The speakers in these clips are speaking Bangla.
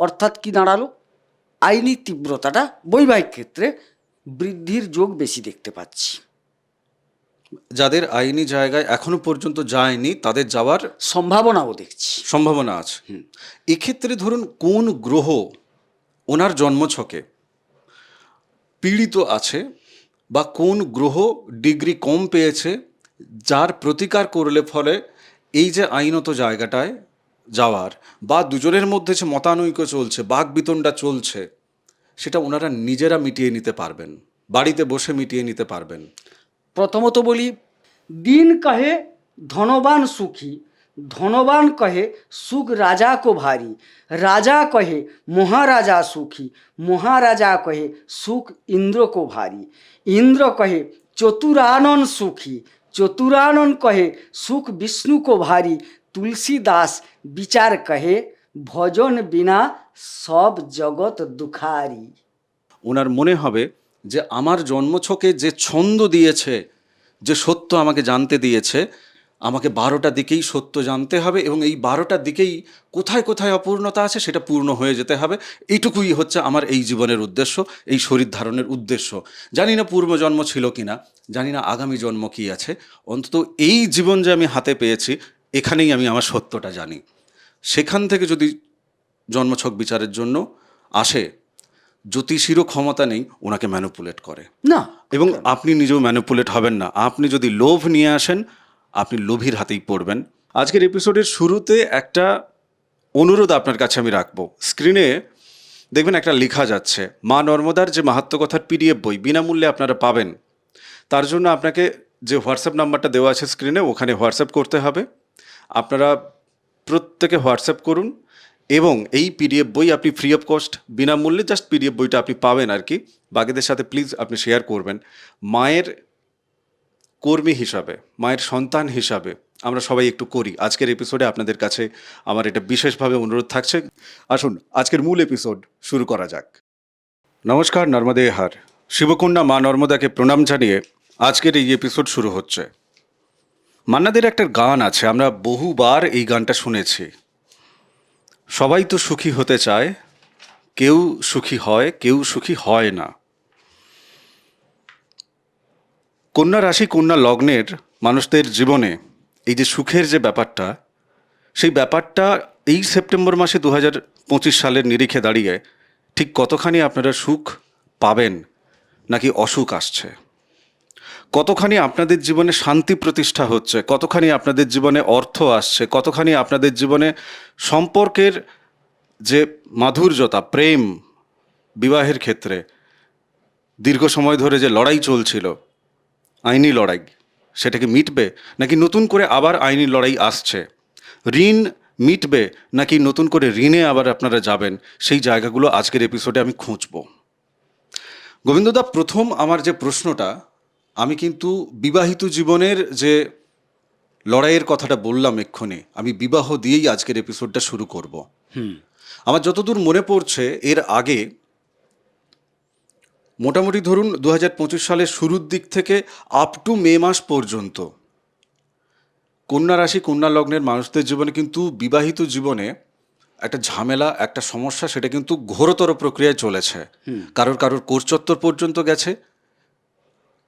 অর্থাৎ কি দাঁড়াল? আইনি তীব্রতাটা বৈবাহিক ক্ষেত্রে বৃদ্ধির যোগ বেশি দেখতে পাচ্ছি। যাদের আইনি জায়গায় এখনও পর্যন্ত যায়নি তাদের যাওয়ার সম্ভাবনাও দেখছি। সম্ভাবনা আছে। এক্ষেত্রে ধরুন কোন গ্রহ ওনার জন্মছকে পীড়িত আছে বা কোন গ্রহ ডিগ্রি কম পেয়েছে যার প্রতিকার করলে ফলে এই যে আইনত জায়গাটায় যাওয়ার বা দুজনের মধ্যে যে মতানৈক্য চলছে, বাক বিতণ্ডা চলছে, সেটা ওনারা নিজেরা মিটিয়ে নিতে পারবেন, বাড়িতে বসে মিটিয়ে নিতে পারবেন। প্রথমত বলি, দিন কহে ধনবান সুখী, ধনবান কহে সুখ রাজা কো ভারী, রাজা কহে মহারাজা সুখী, মহারাজা কহে সুখ ইন্দ্র কো ভারী। ইন্দ্র কহে চতুরানন সুখী, চতুরানন কহে সুখ বিষ্ণু কো ভারী তুলসীদাস বিচার কহে, ভজন বিনা সব জগৎ দুখারি। ওনার মনে হবে যে, আমার জন্মছকে যে ছন্দ দিয়েছে, যে সত্য আমাকে জানতে দিয়েছে, আমাকে বারোটা দিকেই সত্য জানতে হবে এবং এই বারোটা দিকেই কোথায় কোথায় অপূর্ণতা আছে সেটা পূর্ণ হয়ে যেতে হবে। এইটুকুই হচ্ছে আমার এই জীবনের উদ্দেশ্য, এই শরীর ধারণের উদ্দেশ্য। জানি না পূর্বজন্ম ছিল কি না জানি না আগামী জন্ম কী আছে, অন্তত এই জীবন যে আমি হাতে পেয়েছি এখানেই আমি আমার সত্যটা জানি। সেখান থেকে যদি জন্মছক বিচারের জন্য আসে জ্যোতিষীরও ক্ষমতা নেই ওনাকে ম্যানুপুলেট করে। না। এবং আপনি নিজেও ম্যানুপুলেট হবেন না। আপনি যদি লোভ নিয়ে আসেন আপনি লোভীর হাতেই পড়বেন। আজকের এপিসোডের শুরুতে একটা অনুরোধ আপনার কাছে আমি রাখব। স্ক্রিনে দেখবেন একটা লেখা যাচ্ছে মা নর্মদার যে মাহাত্ম কথার পিডিএফ বই বিনামূল্যে আপনারা পাবেন। তার জন্য আপনাকে যে হোয়াটসঅ্যাপ নাম্বারটা দেওয়া আছে স্ক্রিনে ওখানে হোয়াটসঅ্যাপ করতে হবে। আপনারা প্রত্যেকে হোয়াটসঅ্যাপ করুন এবং এই পিডিএফ বই আপনি ফ্রি অফ কস্ট বিনামূল্যে জাস্ট পিডিএফ বইটা আপনি পাবেন আর কি। বাকিদের সাথে প্লিজ আপনি শেয়ার করবেন। মায়ের কর্মী হিসাবে, মায়ের সন্তান হিসাবে আমরা সবাই একটু করি। আজকের এপিসোডে আপনাদের কাছে আমার এটা বিশেষভাবে অনুরোধ থাকছে। আসুন, আজকের মূল এপিসোড শুরু করা যাক। নমস্কার, নর্মদে হার। শিবকুণ্ডা মা নর্মদাকে প্রণাম জানিয়ে আজকের এই এপিসোড শুরু হচ্ছে। মান্নাদের একটা গান আছে, আমরা বহুবার এই গানটা শুনেছি। সবাই তো সুখী হতে চায়, কেউ সুখী হয়, কেউ সুখী হয় না। কন্যা রাশি, কন্যা লগ্নের মানুষদের জীবনে এই যে সুখের যে ব্যাপারটা, সেই ব্যাপারটা এই সেপ্টেম্বর মাসে দু হাজার পঁচিশ সালের নিরিখে দাঁড়িয়ে ঠিক কতখানি আপনারা সুখ পাবেন, নাকি অসুখ আসছে? কতখানি আপনাদের জীবনে শান্তি প্রতিষ্ঠা হচ্ছে? কতখানি আপনাদের জীবনে অর্থ আসছে? কতখানি আপনাদের জীবনে সম্পর্কের যে মাধুর্যতা, প্রেম বিবাহের ক্ষেত্রে দীর্ঘ সময় ধরে যে লড়াই চলছিল, আইনি লড়াই সেটাকে মিটবে? নাকি নতুন করে আবার আইনি লড়াই আসছে? ঋণ মিটবে নাকি নতুন করে ঋণে আবার আপনারা যাবেন? সেই জায়গাগুলো আজকের এপিসোডে আমি খুঁজব। গোবিন্দদা, প্রথম আমার যে প্রশ্নটা আমি কিন্তু বিবাহিত জীবনের যে লড়াইয়ের কথাটা বললাম এক্ষুনি আমি বিবাহ দিয়েই আজকের এপিসোডটা শুরু করব। আমার যতদূর মনে পড়ছে এর আগে মোটামুটি ধরুন দু হাজার পঁচিশ সালের শুরুর দিক থেকে আপ টু মে মাস পর্যন্ত কন্যা রাশি কন্যা লগ্নের মানুষদের জীবনে কিন্তু বিবাহিত জীবনে একটা ঝামেলা একটা সমস্যা সেটা কিন্তু ঘোরতর প্রক্রিয়ায় চলেছে। কারোর কারোর কোর্চত্বর পর্যন্ত গেছে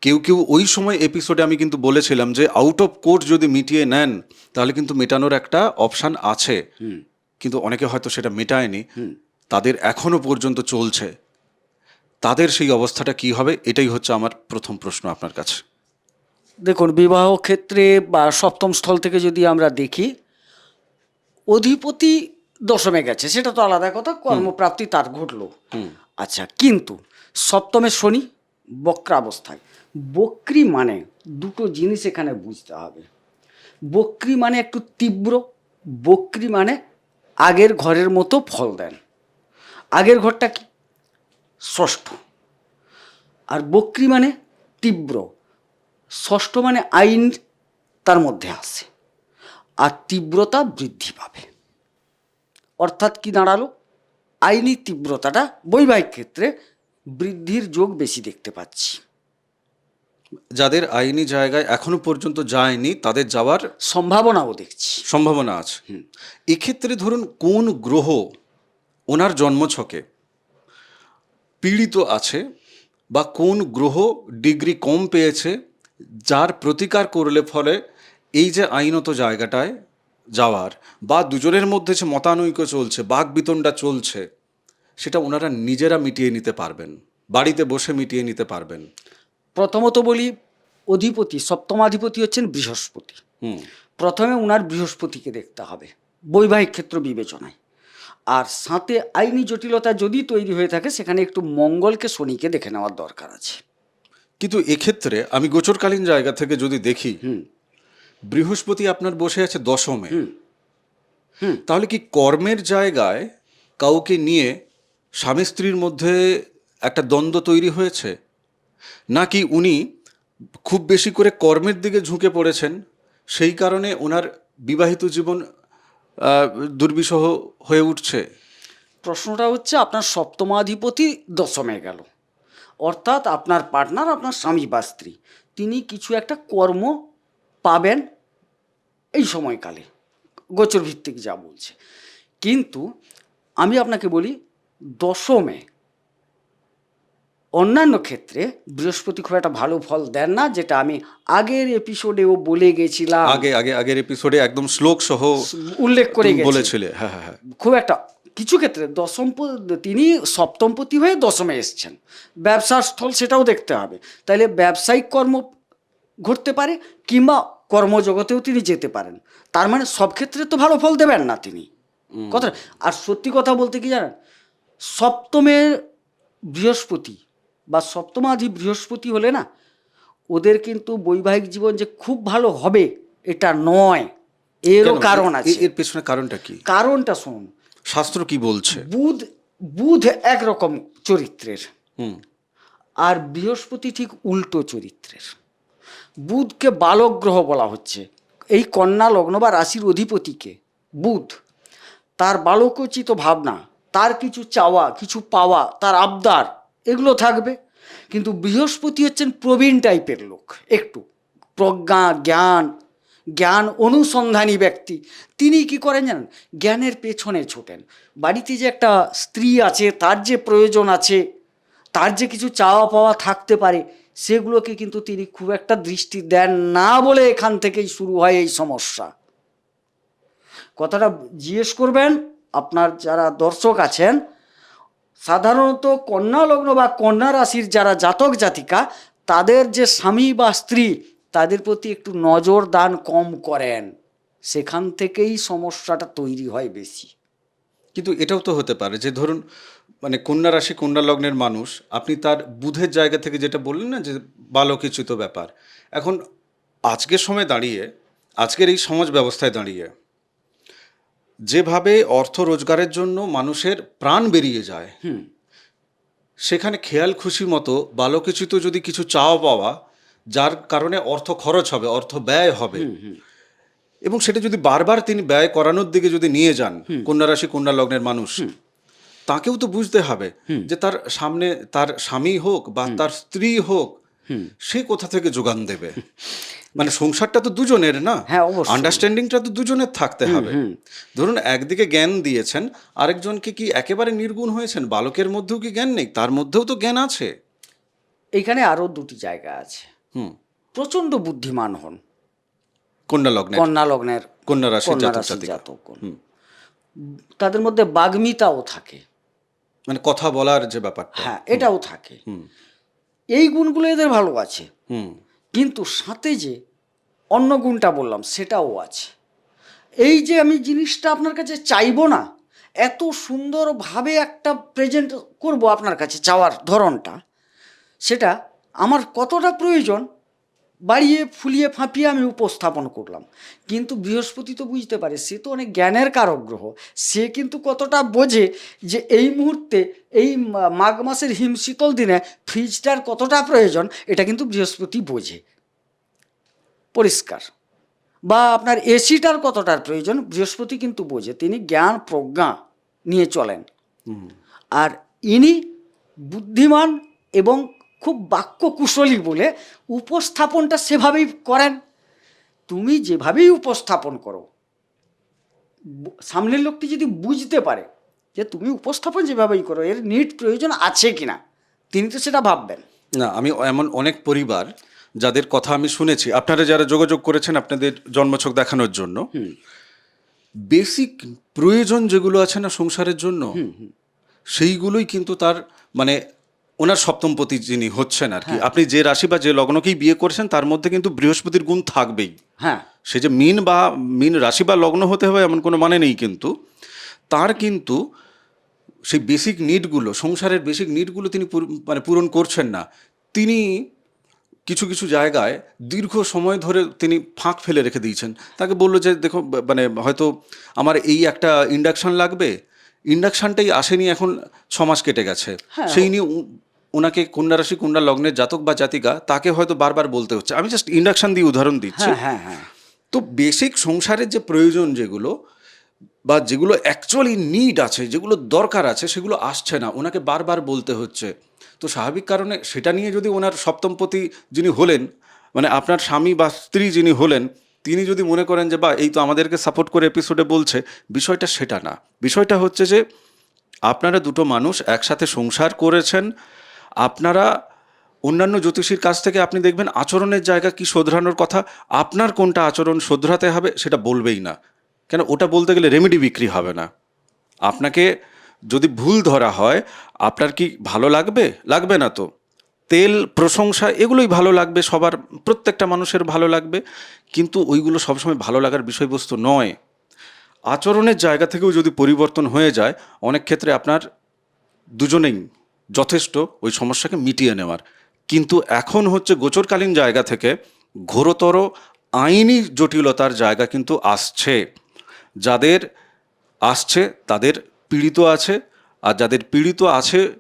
কেউ কেউ ওই সময় এপিসোডে আমি কিন্তু বলেছিলাম যে আউট অফ কোর্ট যদি মিটিয়ে নেন তাহলে কিন্তু মেটানোর একটা অপশান আছে। কিন্তু অনেকে হয়তো সেটা মেটায়নি। তাদের এখনও পর্যন্ত চলছে। তাদের সেই অবস্থাটা কি হবে এটাই হচ্ছে আমার প্রথম প্রশ্ন আপনার কাছে। দেখুন বিবাহ ক্ষেত্রে বা সপ্তম স্থল থেকে যদি আমরা দেখি অধিপতি দশমে গেছে সেটা তো আলাদা কথা কর্মপ্রাপ্তি তার ঘটলো। আচ্ছা কিন্তু সপ্তমে শনি বক্রাবস্থায়। বক্রি মানে দুটো জিনিস এখানে বুঝতে হবে। বক্রি মানে একটু তীব্র, বক্রি মানে আগের ঘরের মতো ফল দেন। আগের ঘরটা কি? ষষ্ঠ। আর বক্রি মানে তীব্র, ষষ্ঠ মানে আইন তার মধ্যে আসে আর তীব্রতা বৃদ্ধি পাবে। অর্থাৎ কি দাঁড়াল? আইনি তীব্রতাটা বৈবাহিক ক্ষেত্রে বৃদ্ধির যোগ বেশি দেখতে পাচ্ছি। যাদের আইনি জায়গায় এখনও পর্যন্ত যায়নি তাদের যাওয়ার সম্ভাবনাও দেখছি। সম্ভাবনা আছে। এক্ষেত্রে ধরুন কোন গ্রহ ওনার জন্মছকে পীড়িত আছে বা কোন গ্রহ ডিগ্রি কম পেয়েছে যার প্রতিকার করলে ফলে এই যে আইনত জায়গাটায় যাওয়ার বা দুজনের মধ্যে যে মতানৈক্য চলছে বাঘ বিতণ্ডা চলছে সেটা ওনারা নিজেরা মিটিয়ে নিতে পারবেন বাড়িতে বসে মিটিয়ে নিতে পারবেন। প্রথমত বলি অধিপতি সপ্তমাধিপতি হচ্ছেন বৃহস্পতি। হুম। প্রথমে উনার বৃহস্পতিকে দেখতে হবে বৈবাহিক ক্ষেত্র বিবেচনায়। আর সাথে আইনি জটিলতা যদি তৈরি হয়ে থাকে সেখানে একটু মঙ্গলকে শনিকে দেখে নেওয়ার দরকার আছে। কিন্তু এক্ষেত্রে আমি গোচরকালীন জায়গা থেকে যদি দেখি হুম। বৃহস্পতি আপনার বসে আছে দশমে। তাহলে কি কর্মের জায়গায় কাউকে নিয়ে স্বামী স্ত্রীর মধ্যে একটা দ্বন্দ্ব তৈরি হয়েছে? নাকি উনি খুব বেশি করে কর্মের দিকে ঝুঁকে পড়েছেন? সেই কারণে ওনার বিবাহিত জীবন দুর্বিষহ হয়ে উঠছে। প্রশ্নটা হচ্ছে আপনার সপ্তমাধিপতি দশমে গেল। অর্থাৎ আপনার পার্টনার আপনার স্বামী বা স্ত্রী, তিনি কিছু একটা কর্ম পাবেন এই সময়কালে। গোচর ভিত্তিক যা বলছে। কিন্তু আমি আপনাকে বলি, দশমে অন্যান্য ক্ষেত্রে বৃহস্পতি খুব একটা ভালো ফল দেন না যেটা আমি আগের এপিসোডেও বলে গেছিলাম। আগে আগে আগের এপিসোডে একদম শ্লোক সহ উল্লেখ করে বলেছিলে। হ্যাঁ হ্যাঁ হ্যাঁ। খুব একটা কিছু ক্ষেত্রে দশম তিনি সপ্তমপতি হয়ে দশমে এসছেন। ব্যবসার স্থল সেটাও দেখতে হবে। তাইলে ব্যবসায়িক কর্ম ঘটতে পারে কিংবা কর্মজগতেও তিনি যেতে পারেন। তার মানে সব ক্ষেত্রে তো ভালো ফল দেবেন না তিনি। কথা আর সত্যি কথা বলতে কি জানেন? সপ্তমের বৃহস্পতি বা সপ্তমাধি বৃহস্পতি হলে না ওদের কিন্তু বৈবাহিক জীবন যে খুব ভালো হবে এটা নয়। এরও কারণ আছে। এর পেছনে কারণটা কি? কারণটা শুনুন। শাস্ত্র কি বলছে? বুধ বুধ একরকম চরিত্রের। হুম। আর বৃহস্পতি ঠিক উল্টো চরিত্রের। বুধকে বালক গ্রহ বলা হচ্ছে। এই কন্যা লগ্ন বা রাশির অধিপতিকে বুধ। তার বালকোচিত ভাবনা তার কিছু চাওয়া কিছু পাওয়া তার আবদার এগুলো থাকবে। কিন্তু বৃহস্পতি হচ্ছেন প্রবীণ টাইপের লোক। একটু প্রজ্ঞা, জ্ঞান জ্ঞান অনুসন্ধানী ব্যক্তি। তিনি কি করেন জানেন? জ্ঞানের পেছনে ছোটেন। বাড়িতে যে একটা স্ত্রী আছে, তার যে প্রয়োজন আছে, তার যে কিছু চাওয়া পাওয়া থাকতে পারে, সেগুলোকে কিন্তু তিনি খুব একটা দৃষ্টি দেন না বলে এখান থেকেই শুরু হয় এই সমস্যা। কথাটা জিজ্ঞেস করবেন, আপনার যারা দর্শক আছেন সাধারণত কন্যা লগ্ন বা কন্যা রাশির যারা জাতক জাতিকা, তাদের যে স্বামী বা স্ত্রী, তাদের প্রতি একটু নজর দান কম করেন। সেখান থেকেই সমস্যাটা তৈরি হয় বেশি। কিন্তু এটাও তো হতে পারে যে ধরুন মানে কন্যা রাশি, কন্যা লগ্নের মানুষ, আপনি তার বুধের জায়গা থেকে যেটা বললেন না যে বালকিচিত ব্যাপার। এখন আজকের সময় দাঁড়িয়ে, আজকের এই সমাজ ব্যবস্থায় দাঁড়িয়ে যেভাবে অর্থ রোজগারের জন্য মানুষের প্রাণ বেরিয়ে যায় সেখানে খেয়াল খুশি মতো বালকিচিত যদি কিছু চাওয়া পাওয়া যার কারণে অর্থ খরচ হবে অর্থ ব্যয় হবে এবং সেটা যদি বারবার তিনি ব্যয় করানোর দিকে যদি নিয়ে যান কন্যা রাশি কন্যা লগ্নের মানুষ তাকেও তো বুঝতে হবে যে তার সামনে তার স্বামী হোক বা তার স্ত্রী হোক সে কোথা থেকে যোগান দেবে? মানে সংসারটা তো দুজনের না? হ্যাঁ, অবশ্যই। আন্ডারস্ট্যান্ডিংটা তো দুজনের থাকতে হবে। ধরুন একদিকে জ্ঞান দিয়েছেন আরেকজনকে কি একেবারে নির্গুণ হয়েছেন? বালকের মধ্যেও কি জ্ঞান নেই? তার মধ্যেও তো জ্ঞান আছে। এখানে আরও দুটি জায়গা আছে। হুম। প্রচণ্ড বুদ্ধিমান হন। কন্যা লগ্নের? কন্যা লগ্নের কন্যা রাশির জাতক। তাদের মধ্যে বাগ্মিতাও থাকে। মানে কথা বলার যে ব্যাপারটা। হ্যাঁ এটাও থাকে। হুম। এই গুণগুলো এদের ভালো আছে। হুম। কিন্তু সাথে যে অন্য গুণটা বললাম, সেটাও আছে। এই যে আমি জিনিসটা আপনার কাছে চাইব না, এত সুন্দরভাবে একটা প্রেজেন্ট করব আপনার কাছে চাওয়ার ধরনটা, সেটা আমার কতটা প্রয়োজন? বাড়িয়ে ফুলিয়ে ফাঁপিয়ে আমি উপস্থাপন করলাম। কিন্তু বৃহস্পতি তো বুঝতে পারে সে তো অনেক জ্ঞানের কারক গ্রহ। সে কিন্তু কতটা বোঝে যে এই মুহূর্তে এই মাঘ মাসের হিমশীতল দিনে ফ্রিজটার কতটা প্রয়োজন এটা কিন্তু বৃহস্পতি বোঝে। পরিষ্কার। বা আপনার এসিটার কতটার প্রয়োজন বৃহস্পতি কিন্তু বোঝে। তিনি জ্ঞান প্রজ্ঞা নিয়ে চলেন। আর ইনি বুদ্ধিমান এবং খুব বাক্য কুশলী বলে উপস্থাপনটা সেভাবেই করেন। তুমি যেভাবেই উপস্থাপন করো সামনের লোকটি যদি বুঝতে পারে যে তুমি উপস্থাপন যেভাবেই করো এর নিট প্রয়োজন আছে কিনা তিনি তো সেটা ভাববেন। না আমি এমন অনেক পরিবার যাদের কথা আমি শুনেছি। আপনারা যারা যোগাযোগ করেছেন আপনাদের জন্মছক দেখানোর জন্য। বেসিক প্রয়োজন যেগুলো আছে না সংসারের জন্য সেইগুলোই কিন্তু তার মানে ওনার সপ্তম সপ্তমপতি যিনি হচ্ছেন আর কি আপনি যে রাশি বা যে লগ্নকেই বিয়ে করছেন তার মধ্যে কিন্তু বৃহস্পতির গুণ থাকবেই। হ্যাঁ। সে যে মিন বা মিন রাশি বা লগ্ন হতে হবে এমন কোনো মানে নেই কিন্তু তার কিন্তু সেই বেসিক নিডগুলো সংসারের বেসিক নিডগুলো তিনি মানে পূরণ করছেন না। তিনি কিছু কিছু জায়গায় দীর্ঘ সময় ধরে তিনি ফাঁক ফেলে রেখে দিয়েছেন। তাকে বলল যে দেখো মানে হয়তো আমার এই একটা ইন্ডাকশান লাগবে। ইন্ডাকশানটাই আসেনি এখন ছ মাস কেটে গেছে। হ্যাঁ। সেই নিয়ে ওনাকে কন্যা রাশি কন্যা লগ্নের জাতক বা জাতিকা তাকে হয়তো বারবার বলতে হচ্ছে। আমি জাস্ট ইন্ডাকশন দিয়ে উদাহরণ দিচ্ছি। হ্যাঁ হ্যাঁ হ্যাঁ। তো বেসিক সংসারের যে প্রয়োজন যেগুলো বা যেগুলো অ্যাকচুয়ালি নিড আছে যেগুলো দরকার আছে সেগুলো আসছে না ওনাকে বারবার বলতে হচ্ছে। তো স্বাভাবিক কারণে সেটা নিয়ে যদি ওনার সপ্তমপতি যিনি হলেন মানে আপনার স্বামী বা স্ত্রী যিনি হলেন তিনি যদি মনে করেন যে বা এই তো আমাদেরকে সাপোর্ট করে এপিসোডে বলছে বিষয়টা সেটা না। বিষয়টা হচ্ছে যে আপনারা দুটো মানুষ একসাথে সংসার করেছেন আপনারা অন্যান্য জ্যোতিষীর কাছ থেকে আপনি দেখবেন আচরণের জায়গা কি শোধরানোর কথা, আপনার কোনটা আচরণ শোধরাতে হবে সেটা বলবেই না। কেন? ওটা বলতে গেলে রেমেডি বিক্রি হবে না। আপনাকে যদি ভুল ধরা হয়, আপনার কি ভালো লাগবে? লাগবে না তো। তেল, প্রশংসা, এগুলোই ভালো লাগবে, সবার, প্রত্যেকটা মানুষের ভালো লাগবে। কিন্তু ওইগুলো সবসময় ভালো লাগার বিষয়বস্তু নয়। আচরণের জায়গা থেকেও যদি পরিবর্তন হয়ে যায়, অনেক ক্ষেত্রে আপনার দুজনেই যথেষ্ট ওই সমস্যাকে মিটিয়ে নেওয়ার। কিন্তু এখন হচ্ছে গোচরকালীন জায়গা থেকে ঘোরতর আইনি জটিলতার জায়গা কিন্তু আসছে। যাদের আসছে, তাদের পীড়িত আছে, আর যাদের পীড়িত আছে,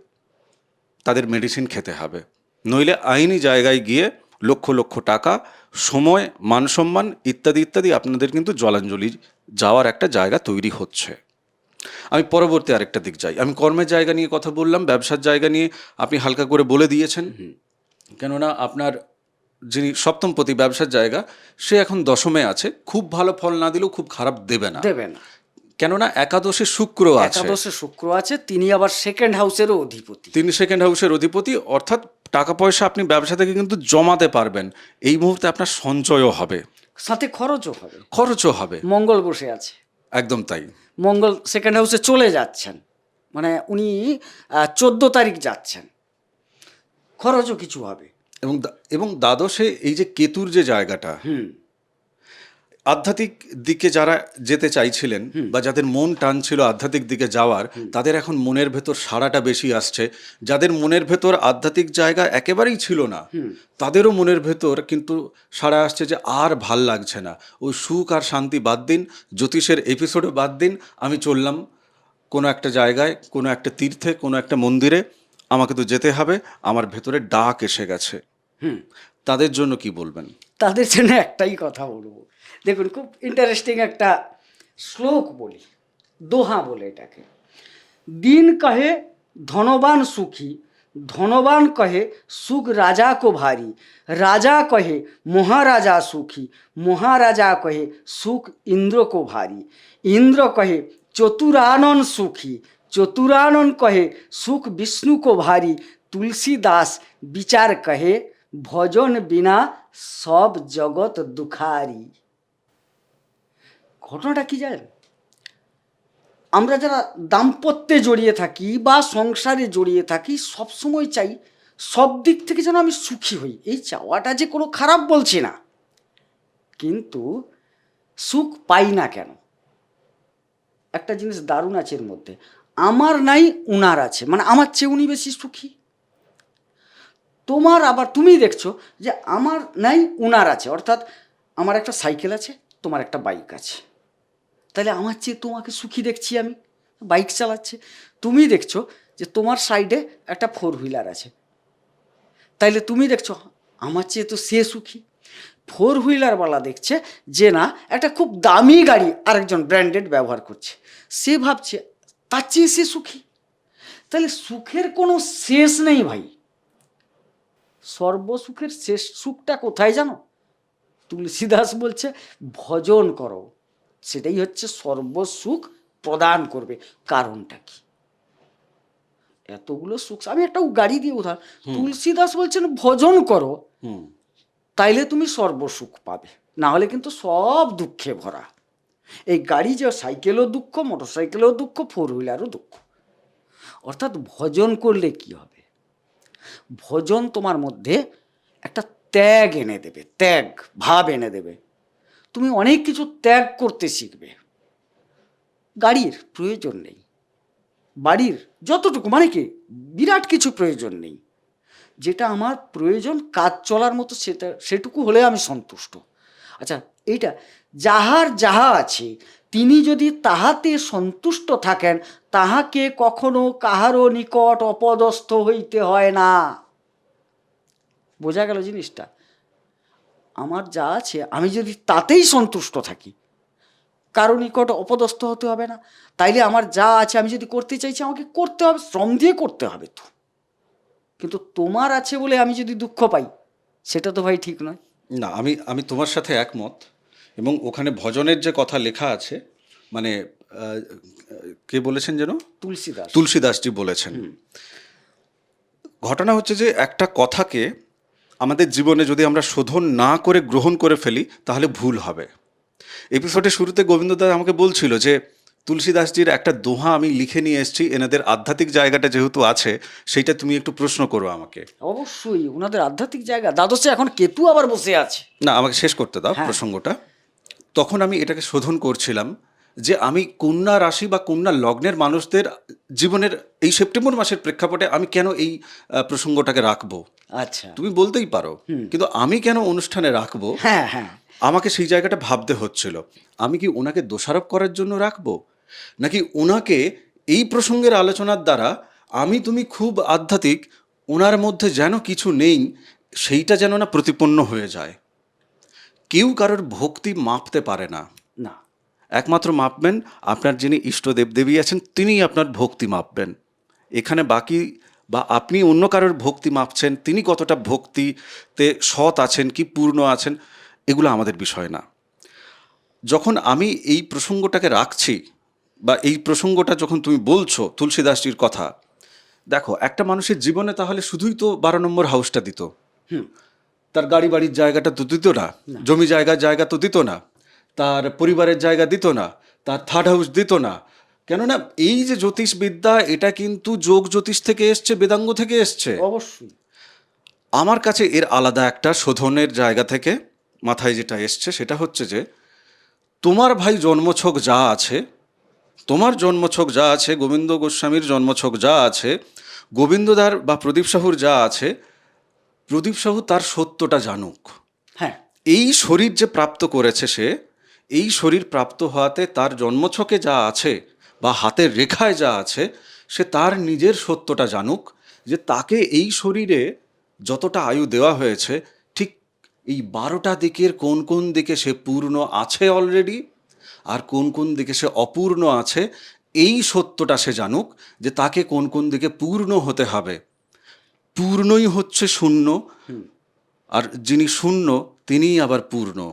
তাদের মেডিসিন খেতে হবে। নইলে আইনি জায়গায় গিয়ে লক্ষ লক্ষ টাকা, সময়, মান সম্মান ইত্যাদি ইত্যাদি আপনাদের কিন্তু জলাঞ্জলি যাওয়ার একটা জায়গা তৈরি হচ্ছে। আমি পরবর্তী আরেকটা দিক যাই। আমি কর্মের জায়গা নিয়ে কথা বললাম ব্যবসার জায়গা নিয়ে আপনি হালকা করে বলে দিয়েছেন। কেননা আপনার যিনি সপ্তমপতি ব্যবসার জায়গা সে এখন দশমে আছে। খুব ভালো ফল না দিলেও খুব খারাপ দেবে না। দেবে না। কেননা একাদশে শুক্র আছে। একাদশে শুক্র আছে তিনি আবার সেকেন্ড হাউসেরও অধিপতি। তিনি সেকেন্ড হাউসের অধিপতি অর্থাৎ টাকা পয়সা আপনি ব্যবসা থেকে কিন্তু জমাতে পারবেন। এই মুহূর্তে আপনার সঞ্চয়ও হবে। সাথে খরচও হবে। খরচও হবে। মঙ্গল বসে আছে। একদম তাই। মঙ্গল সেকেন্ড হাউসে চলে যাচ্ছেন। মানে উনি চোদ্দ তারিখ যাচ্ছেন। খরচও কিছু হবে। এবং এবং দ্বাদশে এই যে কেতুর যে জায়গাটা হুম। আধ্যাত্মিক দিকে যারা যেতে চাইছিলেন বা যাদের মন টান ছিল আধ্যাত্মিক দিকে যাওয়ার তাদের এখন মনের ভেতর সাড়াটা বেশি আসছে। যাদের মনের ভেতর আধ্যাত্মিক জায়গা একেবারেই ছিল না তাদেরও মনের ভেতর কিন্তু সারা আসছে যে আর ভালো লাগছে না। ওই সুখ আর শান্তি বাদ দিন জ্যোতিষের এপিসোডে বাদ দিন আমি চললাম কোনো একটা জায়গায় কোনো একটা তীর্থে কোনো একটা মন্দিরে আমাকে তো যেতে হবে আমার ভেতরে ডাক এসে গেছে। হুম। তাদের জন্য কি বলবেন? তাদের জন্য একটাই কথা বলব। দেখুন, খুব ইন্টারেস্টিং একটা শ্লোক বলি, দোহা বলে এটাকে। দিন কহে ধনবান সুখী, ধনবান কহে সুখ রাজা কো ভারী, রাজা কহে মহারাজা সুখী, মহারাজা কহে সুখ ইন্দ্র কো ভারী। ইন্দ্র কহে চতুরানন সুখী, চতুরানন কহে সুখ বিষ্ণু কো ভারী, তুলসীদাস বিচার কহে ভজন বিনা সব জগৎ দুখারি। ঘটনাটা কি জানেন? আমরা যারা দাম্পত্যে জড়িয়ে থাকি বা সংসারে জড়িয়ে থাকি সব সময় চাই সব দিক থেকে যেন আমি সুখী হই। এই চাওয়াটা যে কোনো খারাপ বলছি না। কিন্তু সুখ পাই না কেন? একটা জিনিস দারুণ আছে এর মধ্যে। আমার নাই, উনার আছে। মানে আমার চেয়ে উনি বেশি সুখী। তোমার আবার তুমি দেখছ যে আমার নাই, উনার আছে। অর্থাৎ আমার একটা সাইকেল আছে, তোমার একটা বাইক আছে। তাহলে আমার চেয়ে তোমাকে সুখী দেখছি আমি। বাইক চালাচ্ছে। তুমি দেখছ যে তোমার সাইডে একটা ফোর হুইলার আছে। তাইলে তুমি দেখছ, আমার চেয়ে তো সে সুখী। ফোর হুইলারওয়ালা দেখছে যে না, একটা খুব দামি গাড়ি আরেকজন ব্র্যান্ডেড ব্যবহার করছে। সে ভাবছে, তার চেয়ে সে সুখী। তাহলে সুখের কোনো শেষ নেই ভাই। সর্বসুখের শেষ সুখটা কোথায় জানো? তুলসীদাস বলছে, ভজন করো। সেটাই হচ্ছে সর্বসুখ প্রদান করবে। কারণটা কি? এতগুলো সুখ আমি একটা গাড়ি দিয়ে উদাহরণ তুলসীদাস বলছেন ভজন করো তাইলে তুমি সর্বসুখ পাবে। না হলে কিন্তু সব দুঃখে ভরা। এই গাড়ি যে সাইকেলও দুঃখ মোটর সাইকেলও দুঃখ ফোর হুইলারও দুঃখ। অর্থাৎ ভজন করলে কি হবে? ভজন তোমার মধ্যে একটা ত্যাগ এনে দেবে ত্যাগ ভাব এনে দেবে। তুমি অনেক কিছু ত্যাগ করতে শিখবে। গাড়ির প্রয়োজন নেই। বাড়ির যতটুকু মানে কি, বিরাট কিছু প্রয়োজন নেই। যেটা আমার প্রয়োজন কাজ চলার মতো সেটা, সেটুকু হলে আমি সন্তুষ্ট। আচ্ছা এইটা, যাহার যাহা আছে, তিনি যদি তাহাতে সন্তুষ্ট থাকেন, তাহাকে কখনো কাহারও নিকট অপদস্থ হইতে হয় না। বোঝা গেল জিনিসটা? আমার যা আছে আমি যদি তাতেই সন্তুষ্ট থাকি কারও নিকট অপদস্থ হতে হবে না। তাইলে আমার যা আছে আমি যদি করতে চাইছি আমাকে করতে হবে শ্রম দিয়ে করতে হবে তো। কিন্তু তোমার আছে বলে আমি যদি দুঃখ পাই সেটা তো ভাই ঠিক নয়। না আমি আমি তোমার সাথে একমত। এবং ওখানে ভজনের যে কথা লেখা আছে মানে কে বলেছেন যেন? তুলসীদাস। তুলসীদাসজি বলেছেন। ঘটনা হচ্ছে যে একটা কথাকে আমাদের জীবনে যদি আমরা শোধন না করে গ্রহণ করে ফেলি তাহলে ভুল হবে। এপিসোডের শুরুতে গোবিন্দদা আমাকে বলছিল যে তুলসীদাসজির একটা দোহা আমি লিখে নিয়ে এসেছি এনাদের আধ্যাত্মিক জায়গাটা যেহেতু আছে সেইটা তুমি একটু প্রশ্ন করো আমাকে। অবশ্যই ওনাদের আধ্যাত্মিক জায়গা। দ্বাদশে এখন কেতু আবার বসে আছে। না আমাকে শেষ করতে দাও হ্যাঁ। প্রসঙ্গটা। তখন আমি এটাকে শোধন করছিলাম যে আমি কন্যা রাশি বা কন্যা লগ্নের মানুষদের জীবনের এই সেপ্টেম্বর মাসের প্রেক্ষাপটে আমি কেন এই প্রসঙ্গটাকে রাখব? আচ্ছা। তুমি বলতেই পারো কিন্তু আমি কেন অনুষ্ঠানে রাখব? হ্যাঁ হ্যাঁ। আমাকে সেই জায়গাটা ভাবতে হচ্ছিল। আমি কি ওনাকে দোষারোপ করার জন্য রাখব? নাকি ওনাকে এই প্রসঙ্গের আলোচনার দ্বারা আমি তুমি খুব আধ্যাত্মিক ওনার মধ্যে যেন কিছু নেই সেইটা যেন না প্রতিপন্ন হয়ে যায়? কেউ কারোর ভক্তি মাপতে পারে না। না। একমাত্র মাপবেন আপনার যিনি ইষ্টদেব দেবী আছেন তিনিই আপনার ভক্তি মাপবেন। এখানে বাকি বা আপনি অন্য কারোর ভক্তি মাপছেন তিনি কতটা ভক্তিতে সৎ আছেন কি পূর্ণ আছেন এগুলো আমাদের বিষয় না। যখন আমি এই প্রসঙ্গটাকে রাখছি বা এই প্রসঙ্গটা যখন তুমি বলছো তুলসীদাসজির কথা দেখো একটা মানুষের জীবনে তাহলে শুধুই তো বারো নম্বর হাউসটা দিত। তার গাড়ি বাড়ির জায়গাটা তো দিত না জমি জায়গার জায়গা তো দিত না তার পরিবারের জায়গা দিত না তার থার্ড হাউস দিত না কেননা এই যে জ্যোতিষবিদ্যা এটা কিন্তু যোগ জ্যোতিষ থেকে এসছে বেদাঙ্গ থেকে এসছে। অবশ্যই। আমার কাছে এর আলাদা একটা শোধনের জায়গা থেকে মাথায় যেটা এসছে সেটা হচ্ছে যে তোমার ভাই জন্মছক যা আছে তোমার জন্মছক যা আছে গোবিন্দ গোস্বামীর জন্মছক যা আছে গোবিন্দদার বা প্রদীপ সাহুর যা আছে প্রদীপ সাহু তার সত্যটা জানুক। হ্যাঁ। এই শরীর যে প্রাপ্ত করেছে সে এই শরীর প্রাপ্ত হওয়াতে তার জন্মছকে যা আছে বা হাতের রেখায় যা আছে সে তার নিজের সত্যটা জানুক যে তাকে এই শরীরে যতটা আয়ু দেওয়া হয়েছে ঠিক এই বারোটা দিকের কোন কোন দিকে সে পূর্ণ আছে অলরেডি আর কোন কোন দিকে সে অপূর্ণ আছে এই সত্যটা সে জানুক যে তাকে কোন কোন দিকে পূর্ণ হতে হবে। পূর্ণই হচ্ছে শূন্য আর যিনি শূন্য তিনিই আবার পূর্ণ।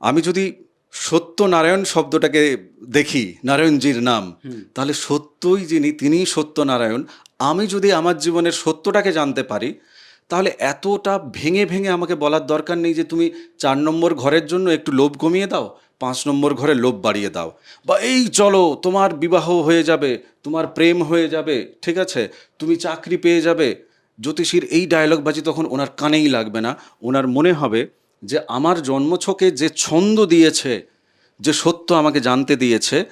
আমি যদি সত্যনারায়ণ শব্দটাকে দেখি নারায়ণজির নাম। তাহলে সত্যই যিনি তিনিই সত্যনারায়ণ। আমি যদি আমার জীবনের সত্যটাকে জানতে পারি তাহলে এতটা ভেঙে ভেঙে আমাকে বলার দরকার নেই যে তুমি চার নম্বর ঘরের জন্য একটু লোভ কমিয়ে দাও পাঁচ নম্বর ঘরে লোভ বাড়িয়ে দাও। বা এই চলো তোমার বিবাহ হয়ে যাবে তোমার প্রেম হয়ে যাবে ঠিক আছে? তুমি চাকরি পেয়ে যাবে। জ্যোতিষীর এই ডায়লগ বাজি তখন ওনার কানেই লাগবে না। ওনার মনে হবে যে আমার জন্মছকে যে ছন্দ দিয়েছে, যে সত্য আমাকে জানতে দিয়েছে,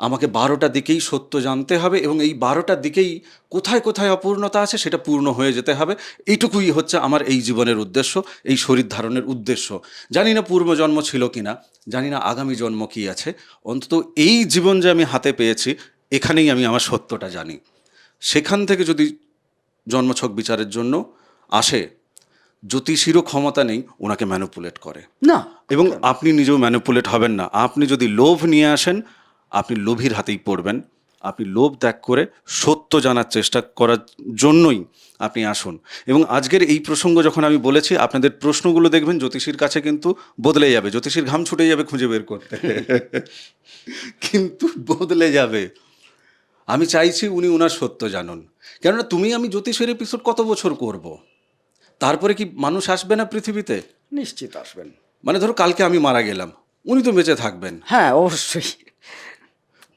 আমাকে বারোটা দিকেই সত্য জানতে হবে এবং এই বারোটা দিকেই কোথায় কোথায় অপূর্ণতা আছে সেটা পূর্ণ হয়ে যেতে হবে। এইটুকুই হচ্ছে আমার এই জীবনের উদ্দেশ্য, এই শরীর ধারণের উদ্দেশ্য। জানি না পূর্বজন্ম ছিল কি না জানি না আগামী জন্ম কী আছে, অন্তত এই জীবন যে আমি হাতে পেয়েছি, এখানেই আমি আমার সত্যটা জানি। সেখান থেকে যদি জন্মছক বিচারের জন্য আসে জ্যোতিষীরও ক্ষমতা নেই ওনাকে ম্যানুপুলেট করে। না। এবং আপনি নিজেও ম্যানুপুলেট হবেন না। আপনি যদি লোভ নিয়ে আসেন আপনি লোভীর হাতেই পড়বেন। আপনি লোভ ত্যাগ করে সত্য জানার চেষ্টা করার জন্যই আপনি আসুন। এবং আজকের এই প্রসঙ্গ যখন আমি বলেছি আপনাদের প্রশ্নগুলো দেখবেন জ্যোতিষীর কাছে কিন্তু বদলে যাবে। জ্যোতিষীর ঘাম ছুটে যাবে খুঁজে বের করতে। কিন্তু বদলে যাবে। আমি চাইছি উনি ওনার সত্য জানুন। কেননা তুমি আমি জ্যোতিষের এপিসোড কত বছর করব? তারপরে কি মানুষ আসবে না পৃথিবীতে? নিশ্চিত আসবেন। মানে ধরো কালকে আমি মারা গেলাম উনি তো বেঁচে থাকবেন। হ্যাঁ অবশ্যই।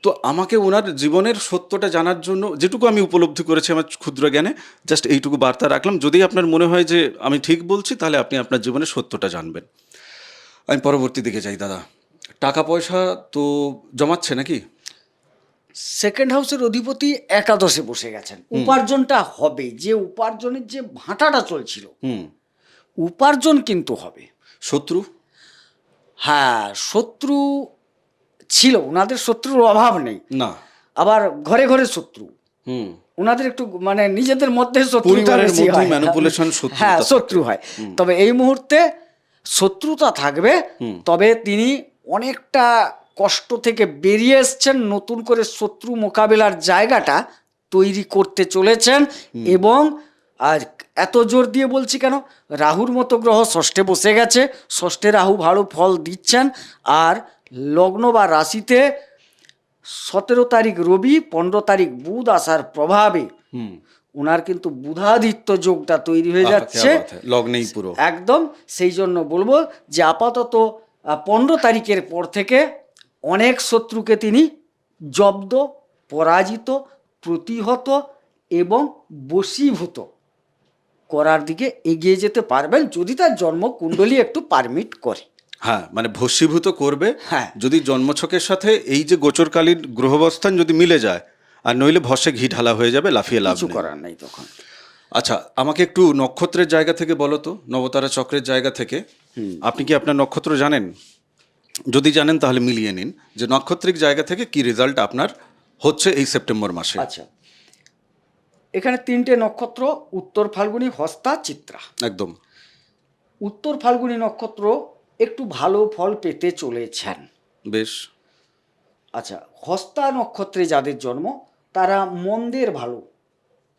তো আমাকে ওনার জীবনের সত্যটা জানার জন্য যেটুকু আমি উপলব্ধি করেছি আমার ক্ষুদ্র জ্ঞানে জাস্ট এইটুকু বার্তা রাখলাম। যদি আপনার মনে হয় যে আমি ঠিক বলছি তাহলে আপনি আপনার জীবনের সত্যটা জানবেন। আমি পরবর্তী দিকে যাই দাদা। টাকা পয়সা তো জমাচ্ছে নাকি? সেকেন্ড হাউসের অধিপতি একাদশে বসে গেছেন। উপার্জনটা হবে। যে উপার্জনের যে ভাঁটাটা চলছিল হুম। উপার্জন কিন্তু হবে। শত্রু? হ্যাঁ শত্রু ছিল। ওনাদের শত্রুর অভাব নেই। না। আবার ঘরে ঘরে শত্রু। হুম। ওনাদের একটু মানে নিজেদের মধ্যে হয়। হ্যাঁ শত্রু হয়। তবে এই মুহূর্তে শত্রুতা থাকবে। তবে তিনি অনেকটা কষ্ট থেকে বেরিয়ে এসছেন নতুন করে শত্রু মোকাবেলার জায়গাটা তৈরি করতে চলেছেন এবং আর এত জোর দিয়ে বলছি কেন রাহুর মতো গ্রহ ষষ্ঠে বসে গেছে ষষ্ঠে রাহু ভালো ফল দিচ্ছেন আর লগ্ন বা রাশিতে সতেরো তারিখ রবি পনেরো তারিখ বুধ আসার প্রভাবে ওনার কিন্তু বুধাদিত্য যোগটা তৈরি হয়ে যাচ্ছে। লগ্নেই পুরো। একদম সেই জন্য বলব যে আপাতত পনেরো তারিখের পর থেকে অনেক শত্রুকে তিনি জব্দ পরাজিত প্রতিহত এবং বশীভূত করার দিকে এগিয়ে যেতে পারবেন যদি তার জন্ম কুণ্ডলী একটু পারমিট করে। হ্যাঁ মানে ভস্মীভূত করবে। হ্যাঁ। যদি জন্মছকের সাথে এই যে গোচরকালীন গ্রহবস্থান যদি মিলে যায় আর নইলে ভসে ঘি ঢালা হয়ে যাবে লাফিয়ে লাভ করার নেই তখন। আচ্ছা আমাকে একটু নক্ষত্রের জায়গা থেকে বলো তো নবতারা চক্রের জায়গা থেকে। আপনি কি আপনার নক্ষত্র জানেন? যদি জানেন তাহলে মিলিয়ে নিন যে নক্ষত্রিক জায়গা থেকে কি রেজাল্ট আপনার হচ্ছে এই সেপ্টেম্বর মাসে। আচ্ছা। এখানে তিনটে নক্ষত্র উত্তর ফাল্গুনী হস্তা চিত্রা। একদম। উত্তর ফাল্গুনী নক্ষত্র একটু ভালো ফল পেতে চলেছেন। বেশ। আচ্ছা হস্তা নক্ষত্রে যাদের জন্ম তারা মন্দের ভালো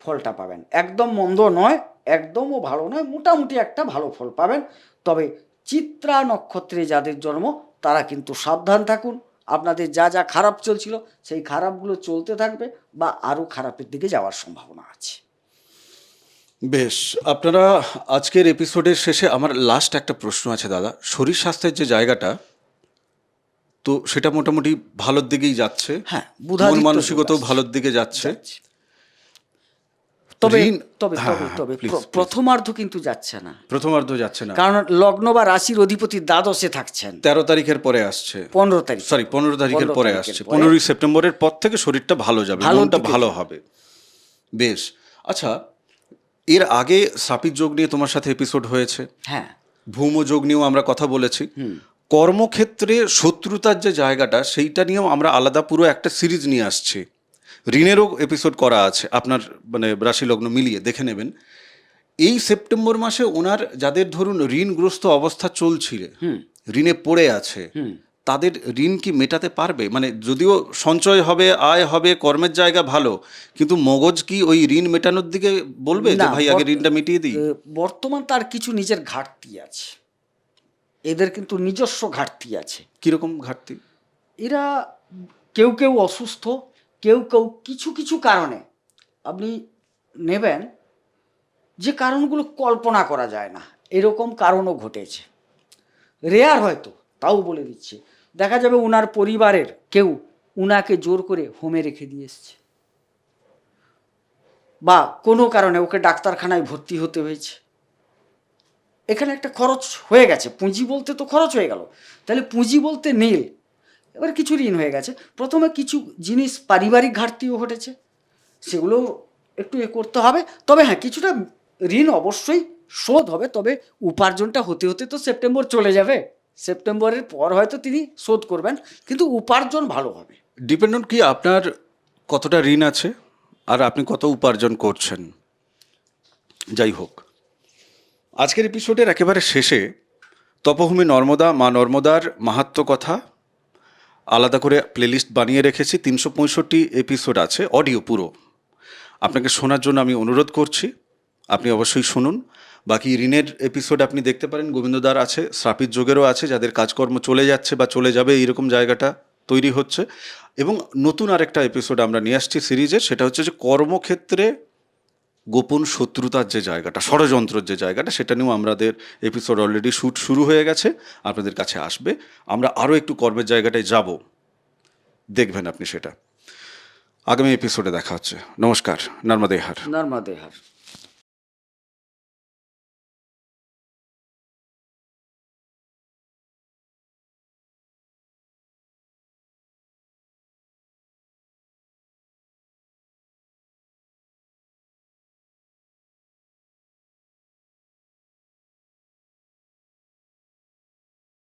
ফলটা পাবেন। একদম মন্দ নয় একদমও ভালো নয় মোটামুটি একটা ভালো ফল পাবেন। তবে চিত্রা নক্ষত্রে যাদের জন্ম তারা কিন্তু সাবধান থাকুন। আপনাদের যা যা খারাপ চলছিল সেই খারাপগুলো চলতে থাকবে বা আরও খারাপের দিকে যাওয়ার সম্ভাবনা আছে। বেশ আপনারা আজকের এপিসোডের শেষে আমার লাস্ট একটা প্রশ্ন আছে দাদা। শরীর স্বাস্থ্যের যে জায়গাটা তো সেটা মোটামুটি ভালোর দিকেই যাচ্ছে। হ্যাঁ, মন মানসিকতাও ভালোর দিকে যাচ্ছে। তবে তবে হ্যাঁ, তবে হ্যাঁ, তবে. প্রথমার্ধ কিন্তু যাচ্ছে না। প্রথমার্ধ যাচ্ছে না। কারণ লগ্ন বা রাশির অধিপতি দ্বাদশে থাকছেন। তেরো তারিখের পরে আসছে। পনেরো তারিখ সরি পনেরো তারিখের পরে আসছে। পনেরোই সেপ্টেম্বরের পর থেকে শরীরটা ভালো যাবে মনটা ভালো হবে। বেশ। আচ্ছা এর আগে সাপির যোগ নিয়ে তোমার সাথে এপিসোড হয়েছে। হ্যাঁ। ভৌম যোগ নিয়েও আমরা কথা বলেছি। কর্মক্ষেত্রে শত্রুতার যে জায়গাটা সেইটা নিয়েও আমরা আলাদা পুরো একটা সিরিজ নিয়ে আসছি। ঋণেরও এপিসোড করা আছে আপনার মানে রাশি লগ্ন মিলিয়ে দেখে নেবেন। এই সেপ্টেম্বর মাসে ওনার যাদের ধরুন ঋণগ্রস্ত অবস্থা চলছিল ঋণে পড়ে আছে তাদের ঋণ কি মেটাতে পারবে? মানে যদিও সঞ্চয় হবে আয় হবে কর্মের জায়গা ভালো কিন্তু মগজ কি ওই ঋণ মেটানোর দিকে বলবে যে না, ভাই আগে ঋণটা মিটিয়ে দিই? বর্তমান তার কিছু নিজের ঘাটতি আছে। এদের কিন্তু নিজস্ব ঘাটতি আছে। কীরকম ঘাটতি? এরা কেউ কেউ অসুস্থ কেউ কেউ কিছু কিছু কারণে আপনি নেবেন, যে কারণগুলো কল্পনা করা যায় না। এরকম কারণও ঘটেছে। রেয়ার হয়তো, তাও বলে দিচ্ছি। দেখা যাবে উনার পরিবারের কেউ উনাকে জোর করে হোমে রেখে দিয়ে এসছে। বা কোনো কারণে ওকে ডাক্তারখানায় ভর্তি হতে হয়েছে। এখানে একটা খরচ হয়ে গেছে। পুঁজি বলতে তো খরচ হয়ে গেল। তাহলে পুঁজি বলতে নীল। এবার কিছু ঋণ হয়ে গেছে। প্রথমে কিছু জিনিস পারিবারিক ঘাটতিও ঘটেছে, সেগুলো একটু এ করতে হবে। তবে হ্যাঁ কিছুটা ঋণ অবশ্যই শোধ হবে, তবে উপার্জনটা হতে হতে তো সেপ্টেম্বর চলে যাবে। সেপ্টেম্বরের পর হয়তো তিনি শোধ করবেন, কিন্তু উপার্জন ভালো হবে। ডিপেন্ড অন কি আপনার কতটা ঋণ আছে আর আপনি কত উপার্জন করছেন? যাই হোক, আজকের এপিসোডের একেবারে শেষে তপভূমি নর্মদা মা নর্মদার মাহাত্ম কথা আলাদা করে প্লেলিস্ট বানিয়ে রেখেছি, তিনশো পঁয়ষট্টি এপিসোড আছে অডিও পুরো। আপনাকে শোনার জন্য আমি অনুরোধ করছি, আপনি অবশ্যই শুনুন। বাকি ঋণের এপিসোড আপনি দেখতে পারেন, গোবিন্দদার আছে, শ্রাপিত যোগেরও আছে, যাদের কাজকর্ম চলে যাচ্ছে বা চলে যাবে, এইরকম জায়গাটা তৈরি হচ্ছে। এবং নতুন আরেকটা এপিসোড আমরা নিয়ে আসছি সিরিজের সেটা হচ্ছে যে কর্মক্ষেত্রে গোপন শত্রুতার যে জায়গাটা, ষড়যন্ত্রের যে জায়গাটা, সেটা নিয়েও আমাদের এপিসোড অলরেডি শ্যুট শুরু হয়ে গেছে, আপনাদের কাছে আসবে। আমরা আরও একটু কর্মের জায়গাটায় যাব। দেখবেন আপনি সেটা। আগামী এপিসোডে দেখা হচ্ছে। নমস্কার নর্মদেহার নর্মদেহার